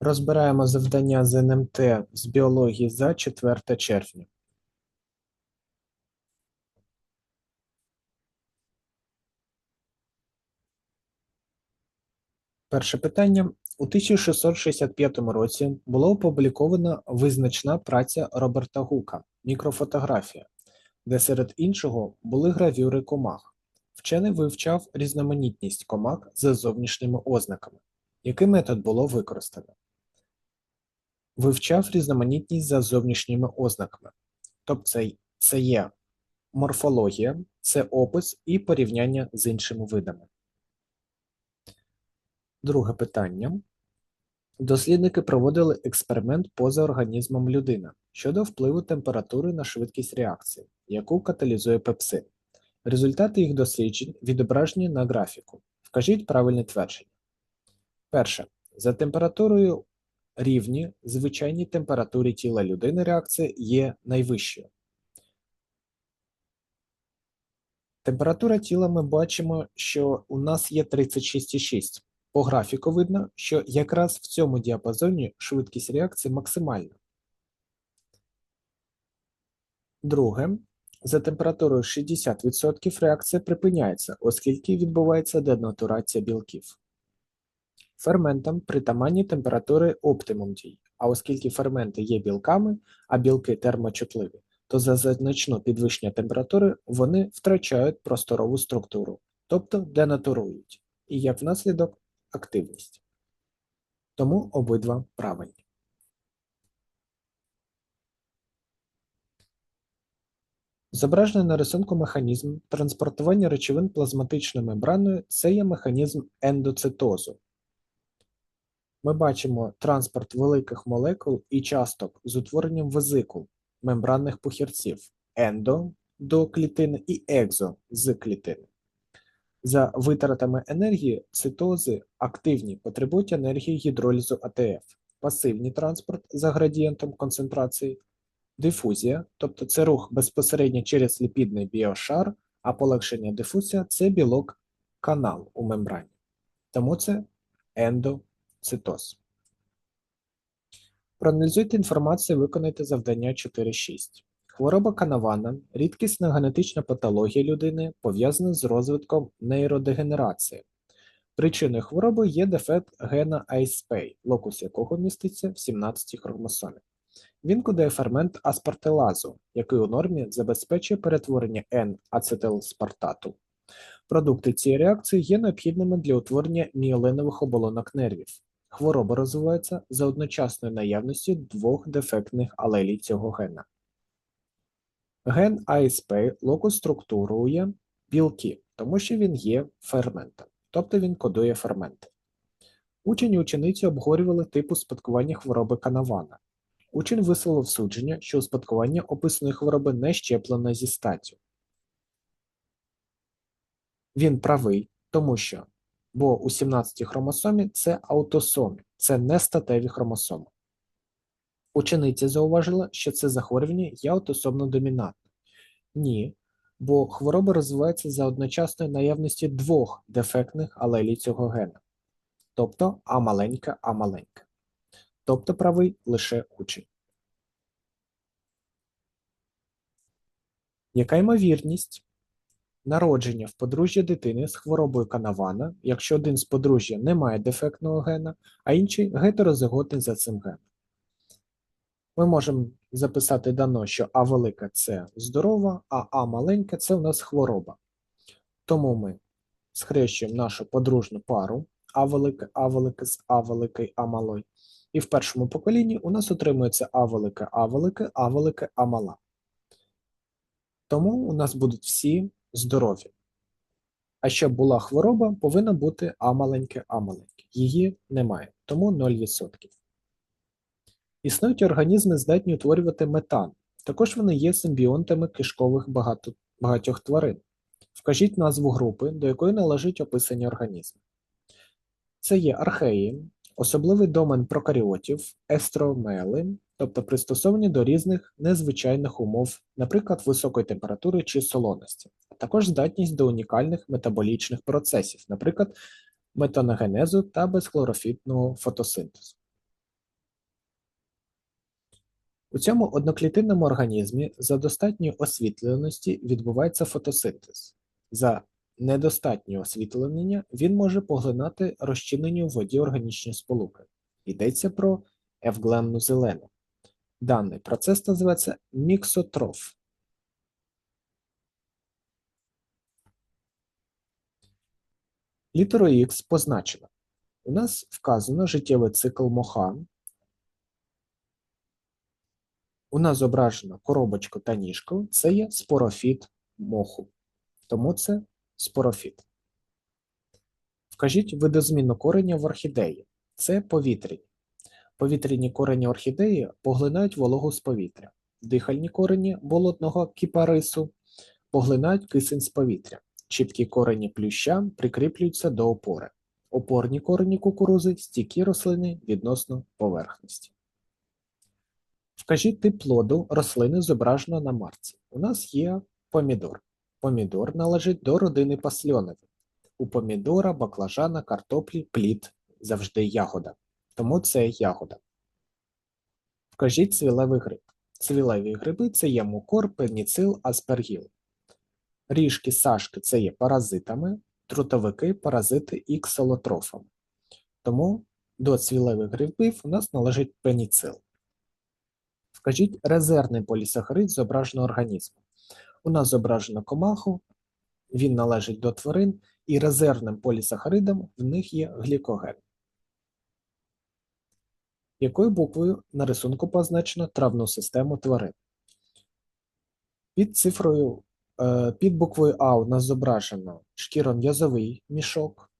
Розбираємо завдання з НМТ з біології за 4 червня. Перше питання. У 1665 році була опублікована визначна праця Роберта Гука «Мікрофотографія», де серед іншого були гравюри комах. Вчений вивчав різноманітність комах за зовнішніми ознаками. Який метод було використано? Вивчав різноманітність за зовнішніми ознаками. Тобто це, є морфологія, це опис і порівняння з іншими видами. Друге питання. Дослідники проводили експеримент поза організмом людини щодо впливу температури на швидкість реакції, яку каталізує пепсин. Результати їх досліджень відображені на графіку. Вкажіть правильне твердження. Перше. За температурою рівні звичайній температурі тіла людини реакція є найвищою. Температура тіла ми бачимо, що у нас є 36,6. По графіку видно, що якраз в цьому діапазоні швидкість реакції максимальна. Друге, за температурою 60% реакція припиняється, оскільки відбувається денатурація білків. Ферментам притаманні температури оптимум дій, а оскільки ферменти є білками, а білки термочутливі, то за значно підвищення температури вони втрачають просторову структуру, тобто денатурують, і як внаслідок активність. Тому обидва правильні. Зображений на рисунку механізм транспортування речовин плазматичною мембраною це є механізм ендоцитозу. Ми бачимо транспорт великих молекул і часток з утворенням везикул мембранних похірців ендо до клітини і екзо з клітини. За витратами енергії цитози активні потребують енергії гідролізу АТФ, пасивний транспорт за градієнтом концентрації, дифузія, тобто це рух безпосередньо через ліпідний біошар, а полегшення дифузія це білок канал у мембрані. Тому це ендоцитоз. Проаналізуйте інформацію, виконайте завдання 4.6. Хвороба Канавана – рідкісна генетична патологія людини, пов'язана з розвитком нейродегенерації. Причиною хвороби є дефект гена ISPA, локус якого міститься в 17 хромосомі. Він кодує фермент аспартелазу, який у нормі забезпечує перетворення N-ацетилспартату. Продукти цієї реакції є необхідними для утворення міолинових оболонок нервів. Хвороба розвивається за одночасною наявністю двох дефектних алелій цього гена. Ген ASP локоструктурує білки, тому що він є ферментом, тобто він кодує ферменти. Учень і учениці обговорювали типу спадкування хвороби канавана. Учень висловив судження, що успадкування описаної хвороби не щеплено зі статтю. Він правий, тому що бо у 17-й хромосомі це аутосомі, це не статеві хромосоми. Учениця зауважила, що це захворювання є аутосомно домінантне. Ні, бо хвороба розвивається за одночасною наявності двох дефектних алелій цього гена, тобто А маленька, А маленька. Тобто правий лише учень. Яка ймовірність народження в подружжя дитини з хворобою Канавана, якщо один з подружжя не має дефектного гена, а інший гетерозиготний за цим геном? Ми можемо записати дано, що А велика це здорова, а А маленька це у нас хвороба. Тому ми схрещуємо нашу подружну пару А велике, А велике з А великий, А малой. І в першому поколінні у нас отримується А велике, А велике, А велике, А мала. Тому у нас будуть всі здорові. А щоб була хвороба, повинна бути А маленьке. Її немає, тому 0%. Існують організми, здатні утворювати метан. Також вони є симбіонтами кишкових багато, багатьох тварин. Вкажіть назву групи, до якої належить описані організми. Це є археї, особливий домен прокаріотів, естромели, тобто пристосовані до різних незвичайних умов, наприклад, високої температури чи солоності, а також здатність до унікальних метаболічних процесів, наприклад, метаногенезу та безхлорофітного фотосинтезу. У цьому одноклітинному організмі за достатньої освітленості відбувається фотосинтез. За недостатнього освітлення він може поглинати розчинені у воді органічні сполуки. Йдеться про евглемну зелену. Даний процес називається міксотроф. Літерою Х позначено. У нас вказано життєвий цикл моха. У нас зображено коробочку та ніжку. Це є спорофіт моху. Тому це спорофіт. Вкажіть видозмінну кореня в орхідеї. Це повітряні. Повітряні корені орхідеї поглинають вологу з повітря. Дихальні корені болотного кіпарису поглинають кисень з повітря. Чіткі корені плюща прикріплюються до опори. Опорні корені кукурузи стійкі рослини відносно поверхності. Вкажіть тип плоду рослини зображено на марці. У нас є помідор. Помідор належить до родини пасльонові. У помідора, баклажана, картоплі, плід завжди ягода. Тому це ягода. Вкажіть цвілевий гриб. Цвілеві гриби це є мукор, пеніцил, аспергіл. Ріжки, сашки це є паразитами, трутовики, паразити і ксилотрофами. Тому до цвілевих грибів у нас належить пеніцил. Вкажіть резервний полісахарид зображеного організму. У нас зображено комаху, він належить до тварин, і резервним полісахаридом в них є глікоген. Якою буквою на рисунку позначено травну систему тварин? Під цифрою, е, під буквою А у нас зображено шкіром'язовий мішок.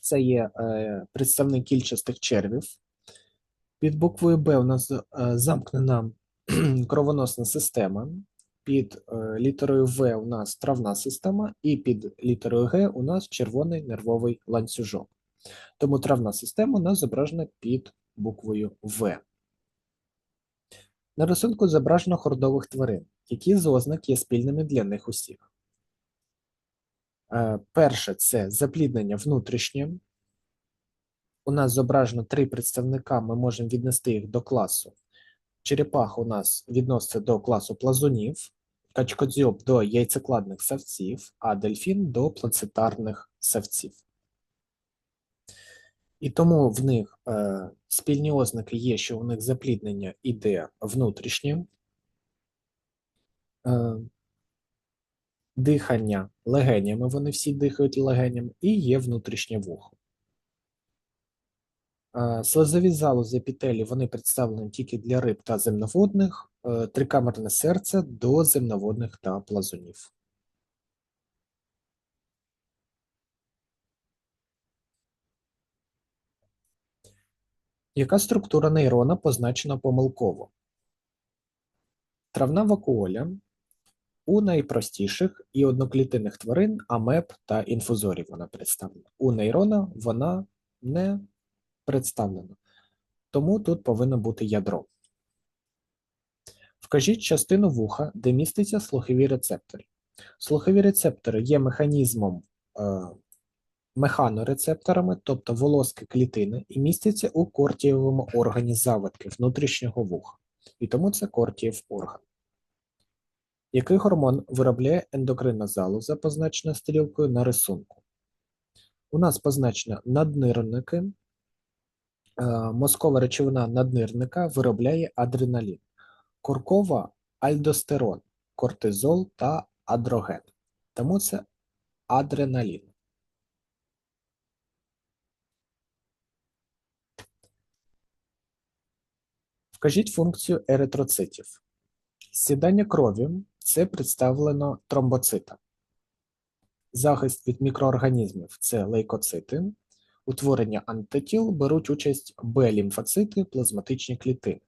Це є е, представник кільчастих червів. Під буквою Б у нас е, замкнена кровоносна система. Під літерою В у нас травна система, і під літерою Г у нас червоний нервовий ланцюжок. Тому травна система у нас зображена під буквою В. На рисунку зображено хордових тварин, які з ознак є спільними для них усіх. Е, перше це запліднення внутрішнє. У нас зображено три представника, ми можемо віднести їх до класу. Черепаха у нас відноситься до класу плазунів, качкодзьоб до яйцекладних савців, а дельфін до плацетарних савців. І тому в них е, спільні ознаки є, що у них запліднення іде внутрішнє, е, дихання легенями, вони всі дихають легенями, і є внутрішнє вухо. Е, слезові залози епітелі вони представлені тільки для риб та земноводних, е, трикамерне серце до земноводних та плазунів. Яка структура нейрона позначена помилково? Травна вакуоля у найпростіших і одноклітинних тварин, амеб та інфузорів вона представлена. У нейрона вона не представлена. Тому тут повинно бути ядро. Вкажіть частину вуха, де міститься слухові рецептори. Слухові рецептори є механізмом е, механорецепторами, тобто волоски клітини, і містяться у кортієвому органі завитки внутрішнього вуха. І тому це кортієв орган. Який гормон виробляє ендокринна залоза, позначена стрілкою на рисунку? У нас позначено наднирники. Е, мозкова речовина наднирника виробляє адреналін, куркова альдостерон, кортизол та адроген. Тому це адреналін. Вкажіть функцію еритроцитів. Сідання крові це представлено тромбоцитом. Захист від мікроорганізмів це лейкоцити. Утворення антитіл беруть участь Б-лімфоцити, плазматичні клітини.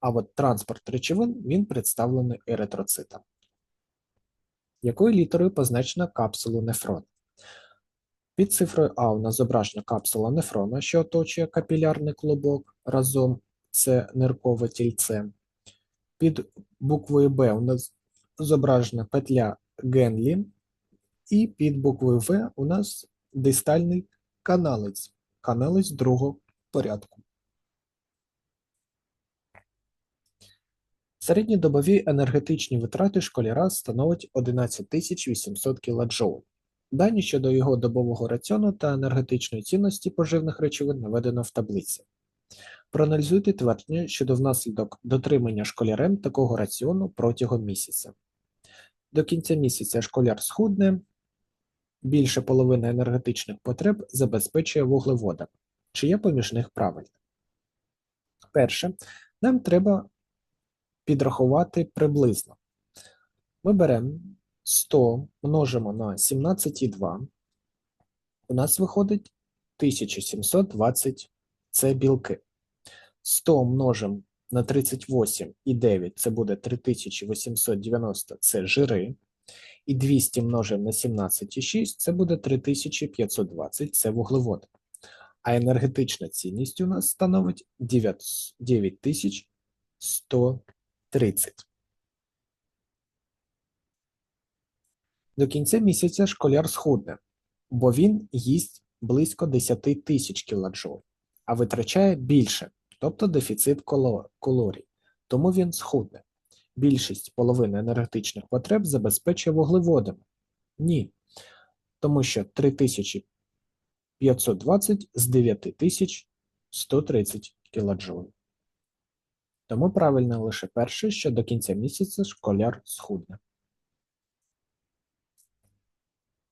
А от транспорт речовин він представлений еритроцитом. Якою літерою позначена капсулу нефрона? Під цифрою А у нас зображена капсула нефрона, що оточує капілярний клубок разом це ниркове тільце. Під буквою Б у нас зображена петля Генлі, і під буквою В у нас дистальний каналець, каналець другого порядку. Середньодобові енергетичні витрати школяра становить 11 800 кДж. Дані щодо його добового раціону та енергетичної цінності поживних речовин наведено в таблиці. Проаналізуйте твердження щодо внаслідок дотримання школярем такого раціону протягом місяця. До кінця місяця школяр схудне, більше половини енергетичних потреб забезпечує вуглеводами. Чи є поміж них правильне? Перше, нам треба підрахувати приблизно. Ми беремо 100 множимо на 17,2. У нас виходить 1720 це білки. 100 множимо на 38,9 це буде 3890 це жири. І 200 множимо на 17,6 це буде 3520 це вуглеводи. А енергетична цінність у нас становить 9130. До кінця місяця школяр схудне, бо він їсть близько 10 тисяч кілоджоуль, а витрачає більше, тобто дефіцит калорій, тому він схудне. Більшість половини енергетичних потреб забезпечує вуглеводами. Ні, тому що 3520 з 9130 кДж. Тому правильно лише перше, що до кінця місяця школяр схудне.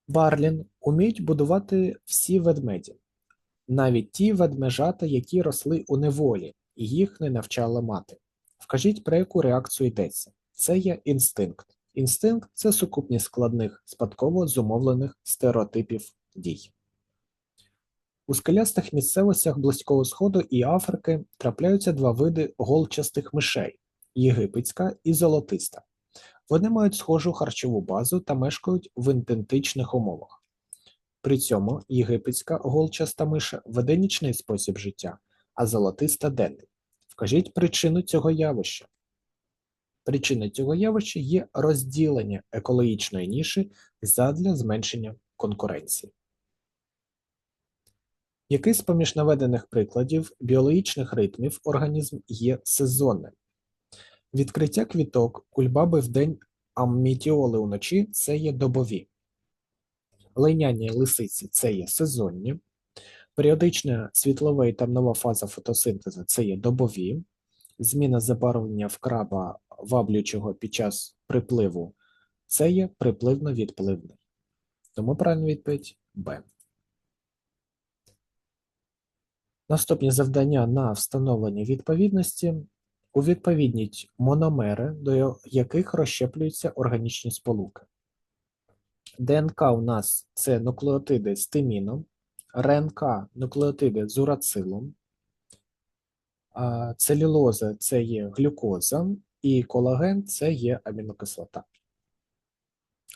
Барлін уміють будувати всі ведмеді, навіть ті ведмежата, які росли у неволі, і їх не навчала мати. Вкажіть, про яку реакцію йдеться. Це є інстинкт. Інстинкт це сукупність складних спадково зумовлених стереотипів дій. У скелястих місцевостях Близького Сходу і Африки трапляються два види голчастих мишей єгипетська і золотиста. Вони мають схожу харчову базу та мешкають в ідентичних умовах. При цьому єгипетська голчаста миша веде нічний спосіб життя, а золотиста денний. Вкажіть причину цього явища. Причиною цього явища є розділення екологічної ніші задля зменшення конкуренції. Який з поміж наведених прикладів біологічних ритмів організм є сезонним? Відкриття квіток, кульбаби вдень, а метіоли уночі це є добові. Линяння лисиці це є сезонні, періодична світлова і темнова фаза фотосинтезу це є добові, зміна забарвлення в краба ваблючого під час припливу це є припливно-відпливний. Тому правильна відповідь Б. Наступні завдання на встановлення відповідності Увідповідніть мономери, до яких розщеплюються органічні сполуки. ДНК у нас це нуклеотиди з тиміном, РНК нуклеотиди з урацилом, целюлоза це є глюкоза, і колаген це є амінокислота.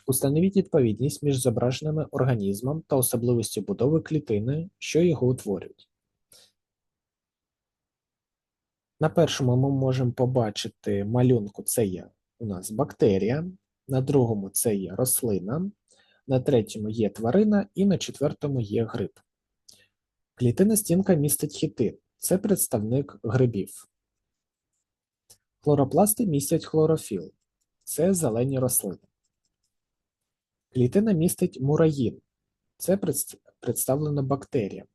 Установіть відповідність між зображеними організмом та особливістю будови клітини, що його утворюють. На першому ми можемо побачити малюнку це є у нас бактерія, на другому це є рослина, на третьому є тварина і на четвертому є гриб. Клітина стінка містить хітин, це представник грибів. Хлоропласти містять хлорофіл, це зелені рослини. Клітина містить мураїн, це представлена бактерія.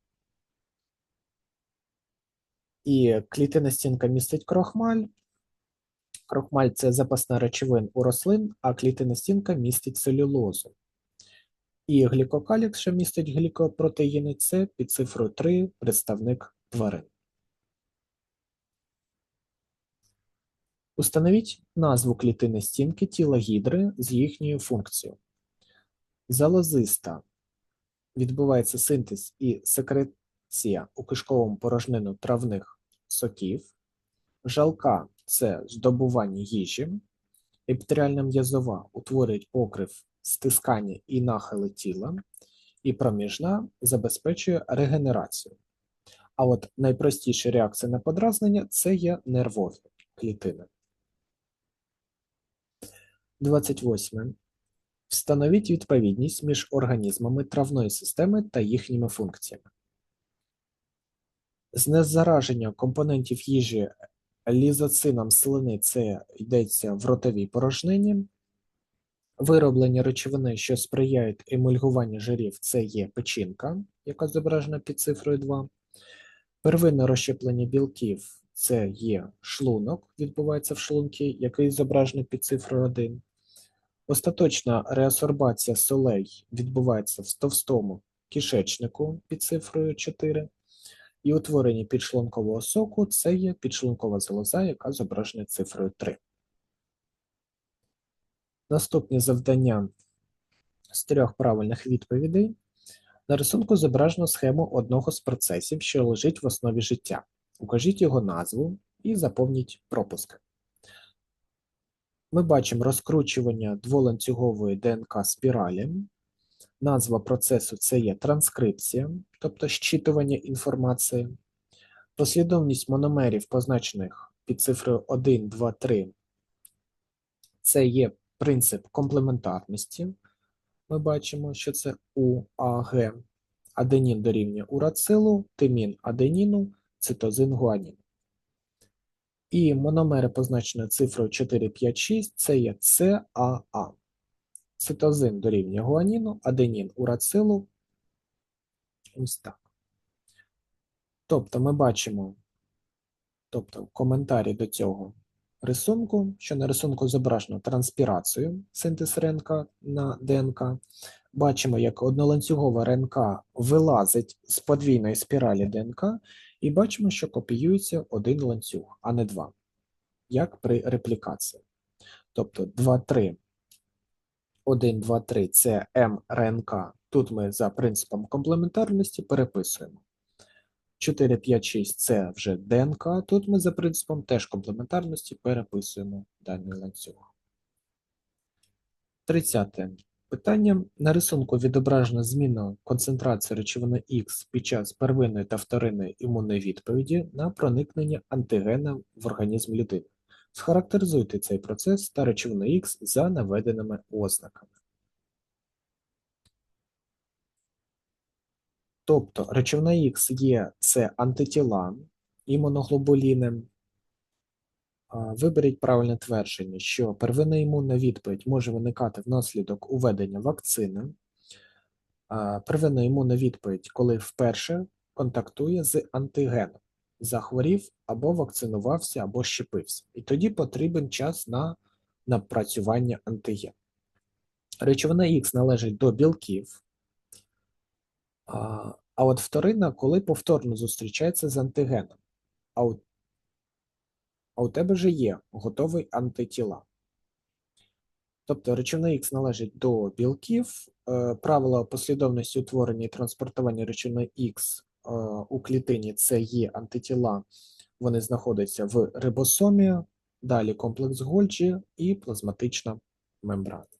І клітина стінка містить крохмаль. Крохмаль це запасна речовин у рослин, а клітина стінка містить целюлозу. І глікокалік, що містить глікопротеїни, це під цифрою 3 представник тварин. Установіть назву клітини стінки тіла гідри з їхньою функцією. Залозиста відбувається синтез і секреція у кишковому порожнину травних соків, жалка це здобування їжі, епітеріальна м'язова утворюють покрив стискання і нахили тіла, і проміжна забезпечує регенерацію. А от найпростіша реакція на подразнення це є нервові клітини. 28. Встановіть відповідність між організмами травної системи та їхніми функціями. Знезараження компонентів їжі лізоцином слини це йдеться в ротовій порожнині. Вироблення речовини, що сприяють емульгуванню жирів, це є печінка, яка зображена під цифрою 2. Первинне розщеплення білків це є шлунок, відбувається в шлунці, який зображений під цифрою 1. Остаточна реасорбація солей відбувається в товстому кишечнику під цифрою 4. І утворення підшлункового соку це є підшлункова залоза, яка зображена цифрою 3. Наступні завдання з трьох правильних відповідей. На рисунку зображено схему одного з процесів, що лежить в основі життя. Укажіть його назву і заповніть пропуски. Ми бачимо розкручування дволанцюгової ДНК спіралі. Назва процесу це є транскрипція, тобто щитування інформації. Послідовність мономерів, позначених під цифрою 1, 2, 3, це є принцип комплементарності. Ми бачимо, що це УАГ. Аденін дорівнює урацилу, тимін аденіну, цитозин гуанін. І мономери, позначені цифрою 4, 5, 6, це є ЦАА. Цитозин дорівнює гуаніну, аденін урацилу. Ось так. Тобто ми бачимо, тобто в коментарі до цього рисунку, що на рисунку зображено транспірацію синтез РНК на ДНК. Бачимо, як одноланцюгова РНК вилазить з подвійної спіралі ДНК, і бачимо, що копіюється один ланцюг, а не два, як при реплікації. Тобто 2, 3, 1, 2, 3 це мРНК. Тут ми за принципом комплементарності переписуємо. 4, 5, 6 це вже ДНК. Тут ми за принципом теж комплементарності переписуємо даний ланцюг. 30. Питання. На рисунку відображена зміна концентрації речовини Х під час первинної та вторинної імунної відповіді на проникнення антигена в організм людини. Схарактеризуйте цей процес та речовину Х за наведеними ознаками. Тобто речовина Х є це антитіла імуноглобуліни. Виберіть правильне твердження, що первинна імунна відповідь може виникати внаслідок уведення вакцини. Первинна імунна відповідь, коли вперше контактує з антигеном, захворів або вакцинувався, або щепився. І тоді потрібен час на напрацювання антиген. Речовина Х належить до білків. А а от вторинна, коли повторно зустрічається з антигеном. А у, а у тебе вже є готовий антитіла. Тобто речовина Х належить до білків. Е, правила послідовності утворення і транспортування речовини Х е, у клітині це є антитіла, вони знаходяться в рибосомі, далі комплекс Гольджі і плазматична мембрана.